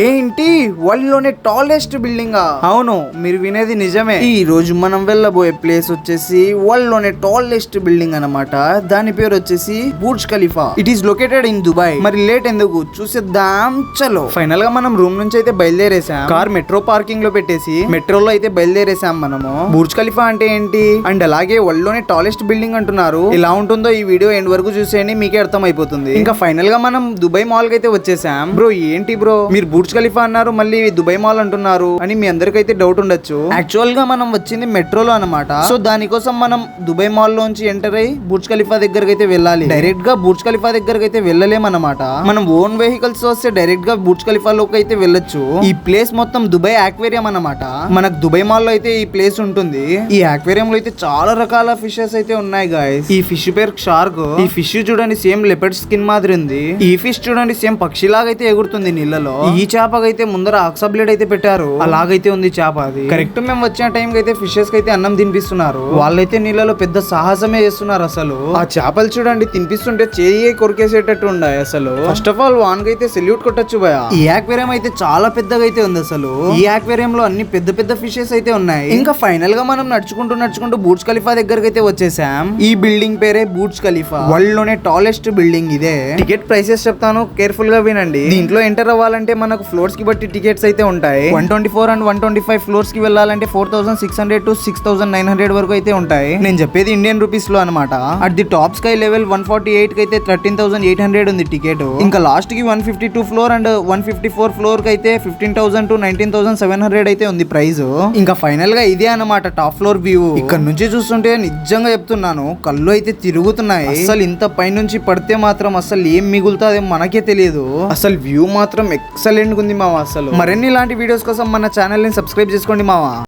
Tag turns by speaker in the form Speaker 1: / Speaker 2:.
Speaker 1: ఏంటి? వరల్డ్లోనే tallest building అవును మీరు వినేది నిజమే. ఈ రోజు మనం వెళ్ళబోయే ప్లేస్ వచ్చేసి వరల్డ్లోనే టాలెస్ట్ బిల్డింగ్ అన్నమాట. దాని పేరు వచ్చేసి Burj Khalifa. It is located in Dubai మరి లేట్ ఎందుకు? చూసేద్దాం. చలో. ఫైనల్గా మనం రూమ్ నుంచి అయితే బయలుదేరేసాం కార్ మెట్రో పార్కింగ్లో పెట్టేసి మెట్రోలో అయితే బయలుదేరేసాం మనము. బూర్జ్ ఖలీఫా అంటే ఏంటి? అండ్ అలాగే వరల్డ్లోనే టాలెస్ట్ బిల్డింగ్ అంటున్నారు. ఎలా ఉంటుందో ఈ వీడియో ఎండ్ వరకు చూసేయండి మీకే అర్థం అయిపోతుంది ఇంకా ఫైనల్గా మనం దుబాయ్ మాల్కి అయితే వచ్చేసాం బ్రో ఏంటి బ్రో మీరు బూర్జ్ ఖలీఫా అన్నారు మళ్ళీ దుబాయ్ మాల్ అంటున్నారు అని మీ అందరికైతే డౌట్ ఉండొచ్చు. యాక్చువల్గా మనం వచ్చింది మెట్రోలో అన్నమాట. సో దానికోసం మనం దుబాయ్ మాల్ లోంచి ఎంటర్ అయ్యి బుర్జ్ ఖలీఫా దగ్గరకి అయితే వెళ్ళాలి. డైరెక్ట్గా బుర్జ్ ఖలీఫా దగ్గరకి అయితే వెళ్ళలేమన్నమాట మనం ఓన్ వెహికల్స్ వస్తే డైరెక్ట్గా బుర్జ్ ఖలీఫా లోకి అయితే వెళ్ళొచ్చు. ఈ ప్లేస్ మొత్తం దుబాయ్ ఆక్వేరియం అన్నమాట. మనకు దుబాయ్ మాల్లో అయితే ఈ ప్లేస్ ఉంటుంది. ఈ ఆక్వేరియం లో అయితే చాలా రకాల ఫిషెస్ అయితే ఉన్నాయి గాయస్ ఈ ఫిష్ పేరు షార్క్ ఈ ఫిష్ చూడండి సేమ్ లెపర్డ్ స్కిన్ మాదిరి ఉంది. ఈ ఫిష్ చూడండి సేమ్ పక్షిలాగా అయితే ఎగురుతుంది నీళ్ళలో. ఈ చేపకైతే ముందర ఆక్సాబ్లేడ్ అయితే పెట్టారు. అలాగైతే ఉంది చేప అది. కరెక్ట్ మేము వచ్చిన టైం అయితే ఫిషెస్ అయితే అన్నం తినిపిస్తున్నారు. వాళ్ళైతే నీళ్ళలో పెద్ద సాహసమే చేస్తున్నారు అసలు. ఆ చేపలు చూడండి తినిపిస్తుంటే చేయి కొరికేసేటట్టు ఉన్నాయి అసలు. ఫస్ట్ ఆఫ్ ఆల్ వాన్ అయితే సెల్యూట్ కొట్టచ్చు భయ. ఈ ఆక్వేరియం అయితే చాలా పెద్దగా అయితే ఉంది అసలు. ఈ ఆక్వేరియం లో అన్ని పెద్ద పెద్ద ఫిషెస్ అయితే ఉన్నాయి. ఇంకా ఫైనల్గా మనం నడుచుకుంటూ నడుచుకుంటూ బూడ్జ్ ఖలీఫా దగ్గరకు అయితే వచ్చేసాం. ఈ బిల్డింగ్ పేరే బూడ్జ్ ఖలీఫా. వరల్డ్లోనే టాలెస్ట్ బిల్డింగ్ ఇదే. టికెట్ ప్రైసెస్ చెప్తాను కేర్ఫుల్గా వినండి. దీంట్లో ఎంటర్ అవ్వాలంటే మనకు ఫ్లోర్స్కి బట్టి టికెట్స్ అయితే ఉంటాయి. One twenty four and one twenty five ఫ్లోర్స్కి వెళ్ళాలంటే four thousand six hundred to six thousand nine hundred వరకు అయితే ఉంటాయి. నేను చెప్పేది ఇండియన్ రూపీస్లో అనమాట at the top sky level one forty ఎయిట్కి అయితే థర్టీన్ థౌసండ్ ఎయిట్ హండ్రెడ్ ఉంది టికెట్. ఇంకా లాస్ట్కి one fifty two floor and one fifty four ఫ్లోర్కి అయితే fifteen thousand to nineteen thousand seven hundred అయితే ఉంది ప్రైస్ ఇంకా ఫైనల్గా ఇదే అనమాట టాప్ ఫ్లోర్ వ్యూ ఇక్కడ నుంచి చూస్తుంటే నిజంగా చెప్తున్నాను కళ్ళు అయితే తిరుగుతున్నాయి. అసలు ఇంత పైనుంచి పడితే మాత్రం అసలు ఏం మిగులుతుందో మనకే తెలియదు. అసలు వ్యూ మాత్రం ఎక్సలెంట్ ఉంది మావా అసలు? మరిన్ని ఇలాంటి వీడియోస్ కోసం మన ఛానల్ని సబ్స్క్రైబ్ చేసుకోండి మావా.